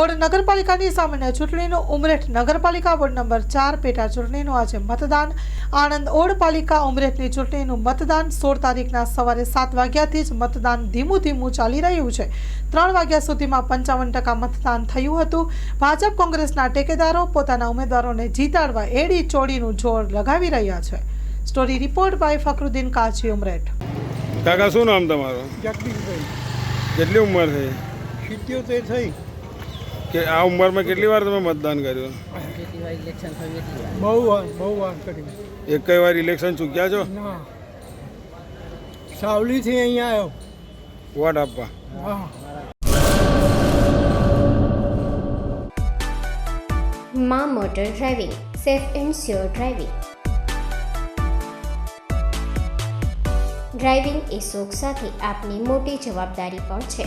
Odd નગરપાલિકાની સામાન્ય ચૂંટણીનું ઉમરેઠ નગરપાલિકા વોર્ડ નંબર ચાર પેટા ચૂંટણીનું આજે મતદાન. આણંદ ઓડ પાલિકા ઉમરેઠની ચૂંટણીનું મતદાન સોળ તારીખના સવારે સાત વાગ્યાથી જ મતદાન ધીમું ધીમું ચાલી રહ્યું છે. ત્રણ વાગ્યા સુધીમાં પંચાવન ટકા મતદાન થયું હતું. ભાજપ કોંગ્રેસના ટેકેદારો પોતાના ઉમેદવારોને જીતાડવા એડી ચોડીનું જોર લગાવી રહ્યા છે. સ્ટોરી રિપોર્ટ બાય ફકરુદ્દીન કાચી ઉમરેઠ. કાકા શું નામ તમારું? જગદીશભાઈ. કેટલી ઉંમર થઈ? સિત્યોતેર થઈ. કે આ ઉંમરમાં કેટલી વાર તમે મતદાન કર્યું? બહુ વાર બહુ વાર કર્યું. એક કઈ વાર ઇલેક્શન ચૂક્યા છો? સાવલીથી અહીંયા આવ્યો. વોટ આપવા? માં મા motor driving safe and sure driving. Driving એ શોખ સાથે આપની મોટી જવાબદારી પણ છે.